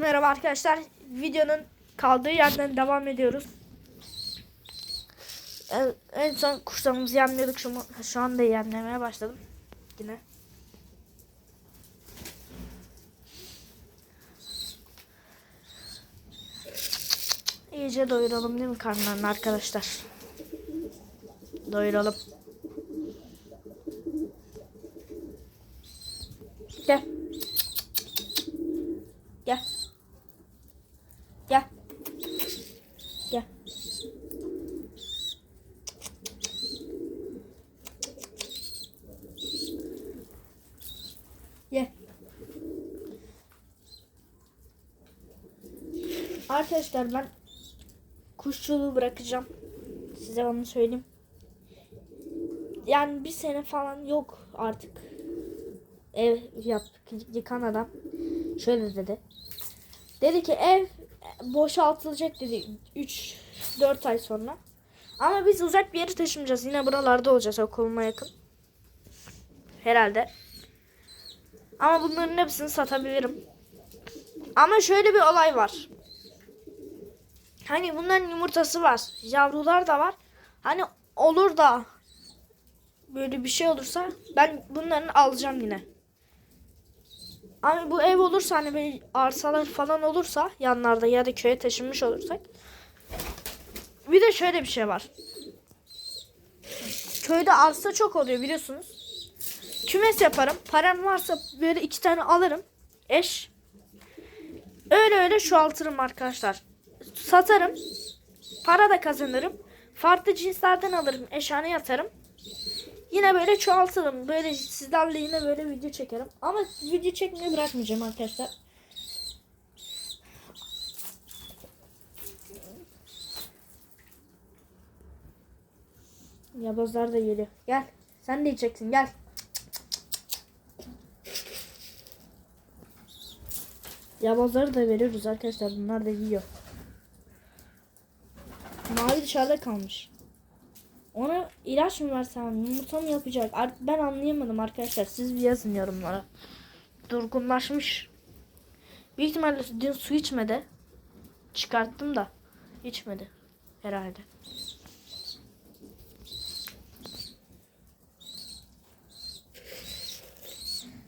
Merhaba arkadaşlar. Videonun kaldığı yerden devam ediyoruz. En, en son kuşlarımızı yemliyorduk. Şu, şu anda yemlemeye başladım. Yine. İyice doyuralım değil mi karnlarını arkadaşlar? Doyuralım. Gel. Gel. Gel. Gel. Gel. Arkadaşlar ben kuşçuluğu bırakacağım. Size onu söyleyeyim. Yani bir sene falan yok artık. Ev yaptık yıkan adam. Şöyle dedi. Dedi ki ev boşaltılacak dedi 3-4 ay sonra. Ama biz uzak bir yere taşınacağız. Yine buralarda olacağız okuluma yakın. Herhalde. Ama bunların hepsini satabilirim. Ama şöyle bir olay var. Hani bunların yumurtası var. Yavrular da var. Hani olur da böyle bir şey olursa ben bunların alacağım yine. Ama bu ev olursa hani böyle arsalar falan olursa yanlarda ya da köye taşınmış olursak. Bir de şöyle bir şey var. Köyde arsa çok oluyor biliyorsunuz. Kümes yaparım. Param varsa böyle iki tane alırım. Eş. Öyle öyle çoğaltırım arkadaşlar. Satarım. Para da kazanırım. Farklı cinslerden alırım. Eşhane yatarım. Yine böyle çoğaltırım. Böyle sizlerle yine böyle video çekerim. Ama video çekmeyi bırakmayacağım arkadaşlar. Yabazlar da geliyor. Gel. Sen de yiyeceksin. Gel. Yabazları da veriyoruz arkadaşlar. Bunlar da yiyor. Mavi dışarıda kalmış. Ona ilaç mı versem, yumurta mı yapacak? Artık ben anlayamadım arkadaşlar. Siz bir yazın yorumlara. Durgunlaşmış. Büyük ihtimalle dün su içmedi. Çıkarttım da içmedi herhalde.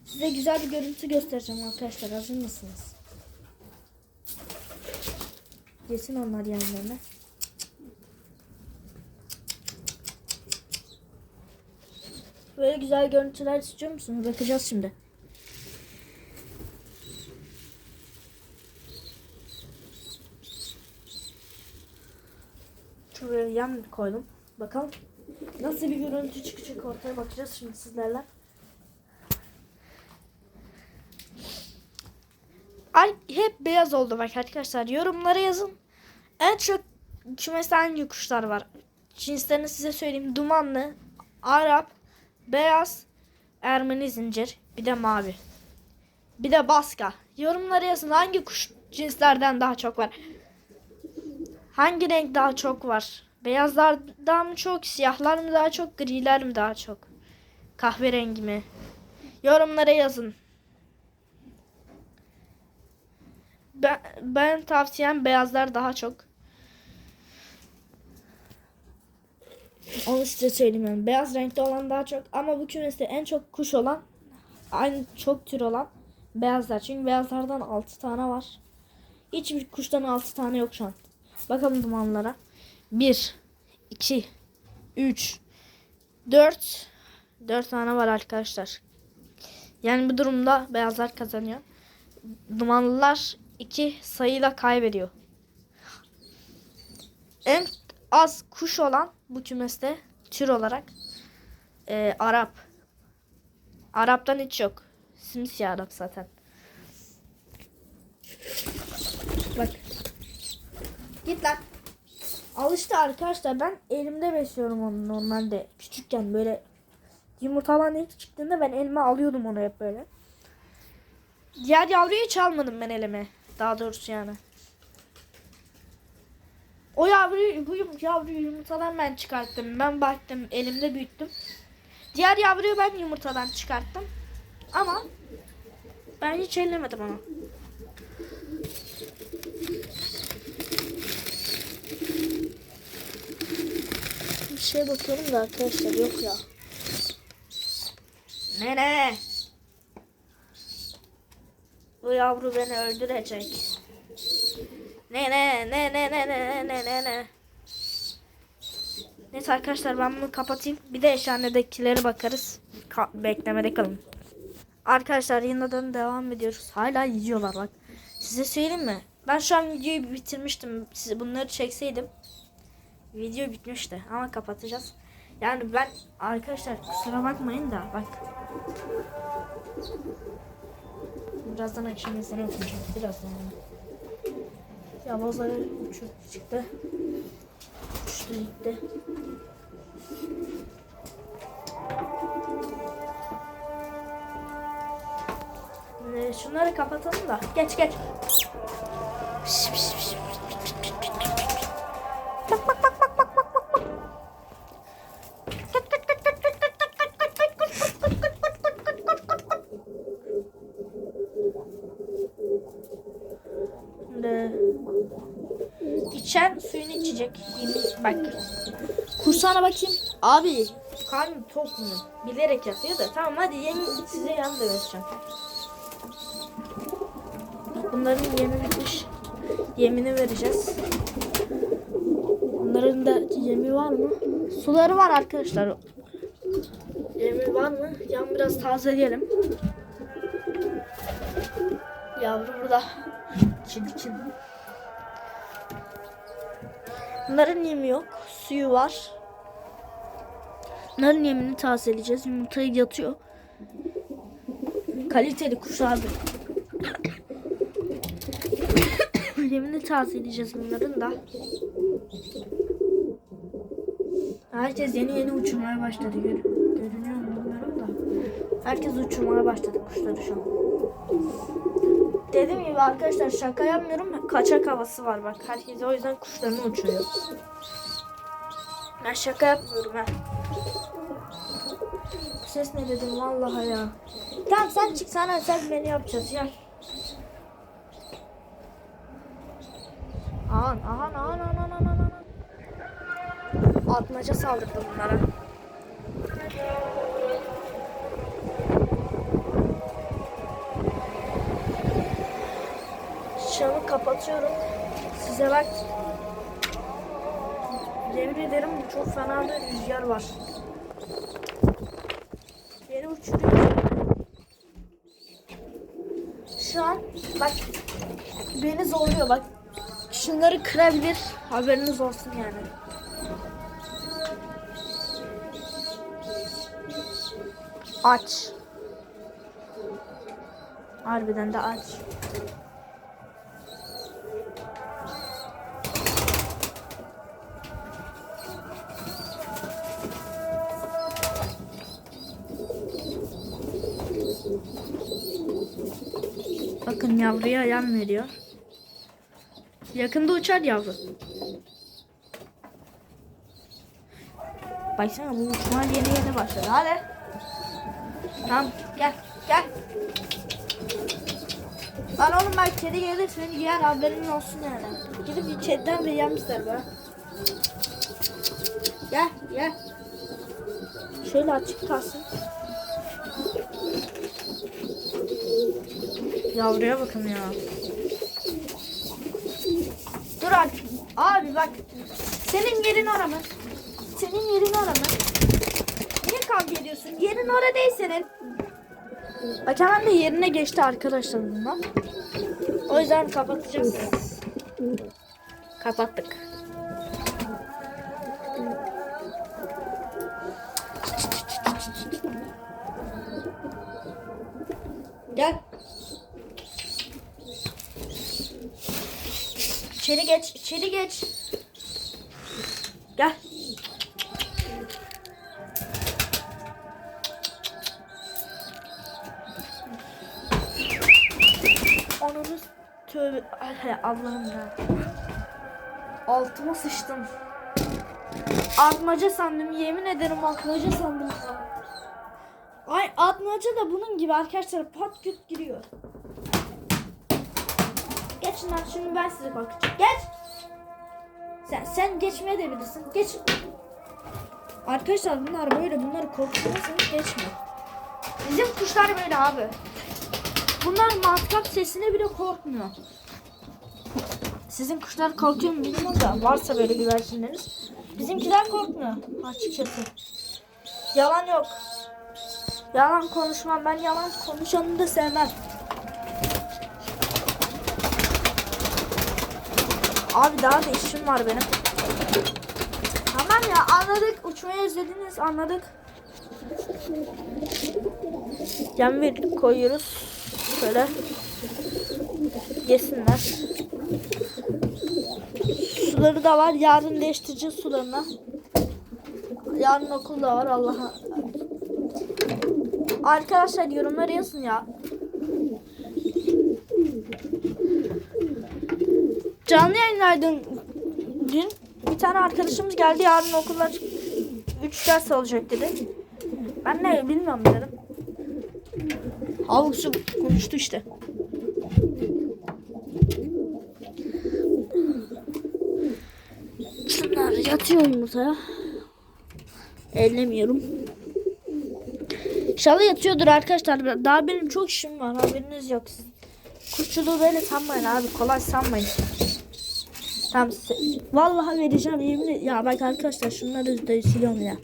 Size güzel bir görüntü göstereceğim arkadaşlar. Hazır mısınız? Yesin onlar yanlarına. Böyle güzel görüntüler istiyor musunuz? Bakacağız şimdi. Şuraya yan koydum. Bakalım. Nasıl bir görüntü çıkacak ortaya bakacağız şimdi sizlerle. Ay hep beyaz oldu bak arkadaşlar. Yorumlara yazın. En çok kümeste hangi kuşlar var? Cinslerini size söyleyeyim. Dumanlı, Arap, beyaz, Ermeni zincir, bir de mavi. Bir de baska. Yorumlara yazın hangi kuş cinslerden daha çok var? Hangi renk daha çok var? Beyazlardan mı çok, siyahlar mı daha çok, griler mi daha çok? Kahverengi mi? Yorumlara yazın. Ben, ben tavsiyem beyazlar daha çok. Onu size yani. Beyaz renkte olan daha çok ama bu kümeste en çok kuş olan aynı çok tür olan beyazlar. Çünkü beyazlardan 6 tane var. Hiçbir kuştan 6 tane yok şu an. Bakalım dumanlara. 1 2 3 4 4 tane var arkadaşlar. Yani bu durumda beyazlar kazanıyor. Dumanlılar 2 sayıyla kaybediyor. En az kuş olan bu kümeste tür olarak e, Arap. Arap'tan hiç yok. Simsiyah Arap zaten. Bak. Git lan. Alıştı arkadaşlar. Ben elimde besliyorum onu normalde. Küçükken böyle yumurtalan ilk çıktığında ben elime alıyordum onu hep böyle. Diğer yavruyu hiç almadım ben elime. Daha doğrusu yani. O yavruyu, bu yavruyu yumurtadan ben çıkarttım. Ben baktım, elimde büyüttüm. Diğer yavruyu ben yumurtadan çıkarttım. Ama ben hiç ellemedim onu. Bir şey bakıyorum da arkadaşlar yok ya. Nene. Bu yavru beni öldürecek. Ne ne ne ne ne ne ne ne ne. Neyse arkadaşlar ben bunu kapatayım. Bir de eşhanedekilere bakarız. Ka- beklemede kalın. Arkadaşlar yeniden devam ediyoruz. Hala yiyorlar bak. Size söyleyeyim mi? Ben şu an videoyu bitirmiştim. Size bunları çekseydim. Video bitmişti ama kapatacağız. Yani ben arkadaşlar kusura bakmayın da bak. Birazdan akşam ezanı okuyacağım. Birazdan yani. Yavuzları uçup çıktı. Uçtu gitti. Ee, Şunları kapatalım da. Geç geç. Bak bak bak bak bak bak bak bak. Şimdi içen suyunu içecek. Yeni- Bak. Kursana bakayım. Abi karnım tok mu? Bilerek yapıyor da. Tamam hadi yeni size yan da vereceğim. Bunların yemi bitmiş. Yemini vereceğiz. Bunların da yemi var mı? Suları var arkadaşlar. Yemi var mı? Yan biraz tazeleyelim. Yavru burada. Çirkin. Bunların yemi yok. Suyu var. Bunların yemini tazeleyeceğiz. Yumurtayı yatıyor. Kaliteli kuş abi. Yemini tazeleyeceğiz bunların da. Herkes yeni yeni uçurmaya başladı. Gör, görünüyor mu bilmiyorum da. Herkes uçurmaya başladı kuşları şu an. Dediğim gibi arkadaşlar şaka yapmıyorum. Kaçak havası var bak. Herkes o yüzden kuşlarını uçuruyor. Ben şaka yapmıyorum ha. Ses ne dedim vallahi ya. Tamam sen çık sana sen beni yapacağız ya. Ahan ahan ahan ahan ahan ahan. Atmaca saldırdı bunlara. Şamı kapatıyorum. Size bak. Yemin ederim çok fena bir rüzgar var. Beni uçuruyor. Şu an bak beni zorluyor bak. Şunları kırabilir. Haberiniz olsun yani. Aç. Harbiden de aç. Bakın yavruya yan veriyor. Yakında uçar yavru. Baksana bu uçma yeni yeni başladı. Hadi. Tamam gel gel. Lan oğlum bak kedi gelir seni yer haberin olsun yani. Gidip içeriden bir yemişler be. Gel gel. Şöyle açık kalsın. Yavruya bakın ya. Dur abi. Abi bak. Senin yerin orama. Senin yerin orama. Niye kavga ediyorsun? Yerin orada değil senin. Bak hemen de yerine geçti arkadaşlar bunlar. O yüzden kapatacağız. Kapattık. İçeri geç, içeri geç. Gel. Ananı tövbe Allah'ım ya. Altıma sıçtım. Atmaca sandım yemin ederim atmaca sandım. Ay atmaca da bunun gibi arkadaşlar pat küt giriyor. Geçin lan şimdi ben size bakacağım. Geç. Sen sen geçmeye de bilirsin. Geç. Arkadaşlar bunlar böyle bunları korkutmazsanız geçmiyor. Bizim kuşlar böyle abi. Bunlar matkap sesine bile korkmuyor. Sizin kuşlar korkuyor mu bilmiyorum da varsa böyle güvercinleriniz. Bizimkiler korkmuyor açıkçası. Yalan yok. Yalan konuşmam. Ben yalan konuşanı da sevmem. Abi daha da işim var benim. Tamam ya anladık. Uçmayı özlediniz anladık. Yem verip koyuyoruz. Şöyle. Yesinler. Suları da var. Yarın değiştireceğiz sularını. Yarın okul da var Allah'a. Arkadaşlar yorumlara yazın ya. Canlı yayınlardan dün bir tane arkadaşımız geldi yarın okullar 3 ders alacak dedi. Ben ne bilmiyorum dedim. Havlusu konuştu işte. Şunlar yatıyor yumurtaya. Ellemiyorum. İnşallah yatıyordur arkadaşlar. Daha benim çok işim var. Haberiniz yok. Siz kuşçuluğu böyle sanmayın abi. Kolay sanmayın. Tamam. Vallahi vereceğim yemin Ya bak arkadaşlar şunları da siliyorum ya.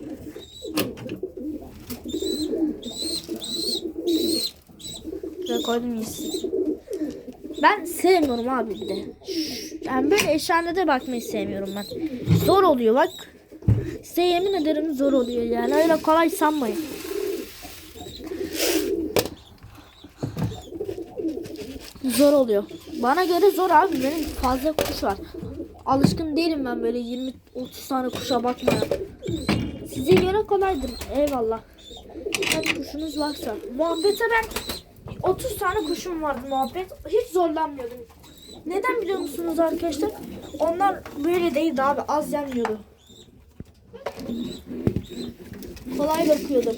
Şöyle koydum iyisi. Ben sevmiyorum abi de. Yani böyle eşyanede bakmayı sevmiyorum ben. Zor oluyor bak. Size yemin ederim zor oluyor yani. Öyle kolay sanmayın. Zor oluyor. Bana göre zor abi. Benim fazla kuş var. Alışkın değilim ben böyle 20-30 tane kuşa bakmaya. Size göre kolaydır. Eyvallah. Kaç kuşunuz varsa. Muhabbete ben 30 tane kuşum vardı muhabbet. Hiç zorlanmıyordum. Neden biliyor musunuz arkadaşlar? Onlar böyle değildi abi. Az yenmiyordu. Kolay bakıyordum.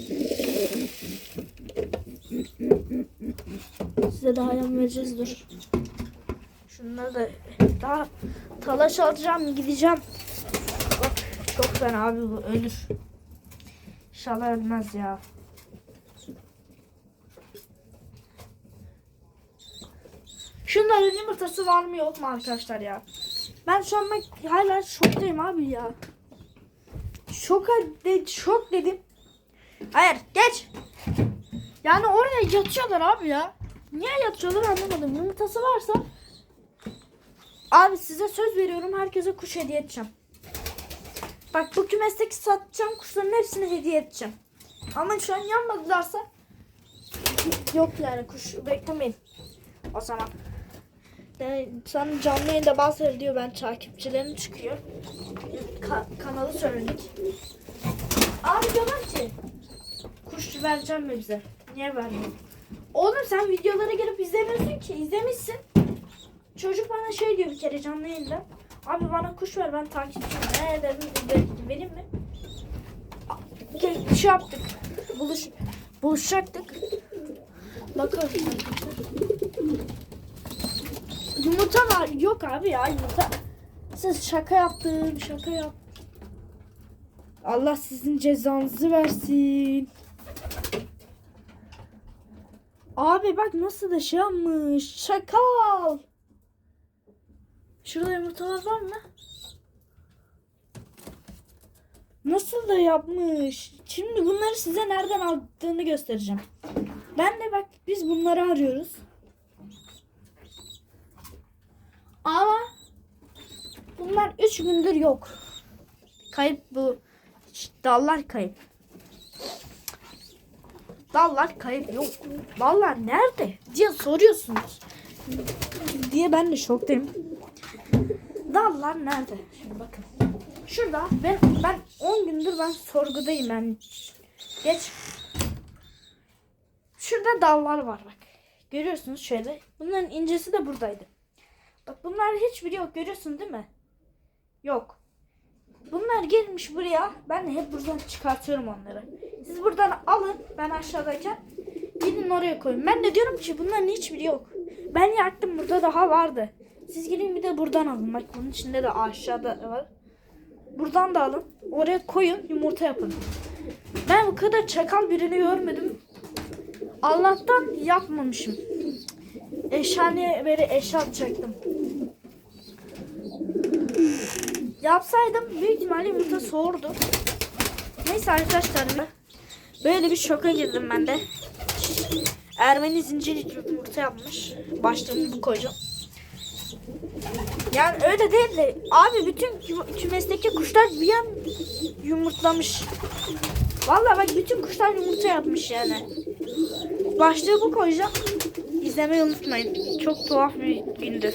Size daha yem vereceğiz dur. Şunları da daha talaş alacağım gideceğim. Bak çok fena abi bu ölür. İnşallah ölmez ya. Şunların yumurtası var mı yok mu arkadaşlar ya? Ben şu an ben hala şoktayım abi ya. Şoka de, şok dedim. Hayır geç. Yani oraya yatıyorlar abi ya. Niye yatıyorlar anlamadım. Yumurtası varsa Abi size söz veriyorum herkese kuş hediye edeceğim. Bak bu kümesteki satacağım kuşların hepsini hediye edeceğim. Ama şu an yanmadılarsa yok yani kuş beklemeyin. O zaman. Yani sen canlı yayında bazıları diyor ben takipçilerim çıkıyor. Ka- kanalı söyledik. Abi diyorlar ki kuş vereceğim mi bize? Niye vermiyorsun? Oğlum sen videolara girip izlemiyorsun ki. izlemişsin. Çocuk bana şey diyor bir kere canlı yayında. Abi bana kuş ver ben takipçiyim. Ne dedim vereyim mi? Ge- Şey yaptık. Buluş, buluşacaktık. Bakalım. Yumurta var. Yok abi ya yumurta. Siz şaka yaptım. Şaka yap. Allah sizin cezanızı versin. Abi bak nasıl da şey yapmış. Şakal. Şurada yumurtalar var mı? Nasıl da yapmış. Şimdi bunları size nereden aldığını göstereceğim. Ben de bak biz bunları arıyoruz. Ama bunlar 3 gündür yok. Kayıp bu. Dallar kayıp. Dallar kayıp yok. Dallar nerede diye soruyorsunuz. Diye ben de şoktayım. Dallar nerede? Şimdi bakın. Şurada ben ben 10 gündür ben sorgudayım ben. Geç. Şurada dallar var bak. Görüyorsunuz şöyle. Bunların incesi de buradaydı. Bak bunlar hiçbiri yok görüyorsun değil mi? Yok. Bunlar gelmiş buraya. Ben hep buradan çıkartıyorum onları. Siz buradan alın. Ben aşağıdayken gidin oraya koyun. Ben de diyorum ki bunların hiçbiri yok. Ben yaktım burada daha vardı. Siz gidin bir de buradan alın. Bak bunun içinde de aşağıda var. Buradan da alın. Oraya koyun yumurta yapın. Ben bu kadar çakal birini görmedim. Allah'tan yapmamışım. Eşhaneye böyle eşya atacaktım. Yapsaydım büyük ihtimalle yumurta soğurdu. Neyse arkadaşlar böyle bir şoka girdim ben de. Ermeni zincir yumurta yapmış. Başlığını bu koyacağım. Yani öyle değil de abi bütün kü- kümesteki kuşlar bir an yumurtlamış. Vallahi bak bütün kuşlar yumurta yapmış yani. Başlığı bu koyacağım. İzlemeyi unutmayın. Çok tuhaf bir gündü.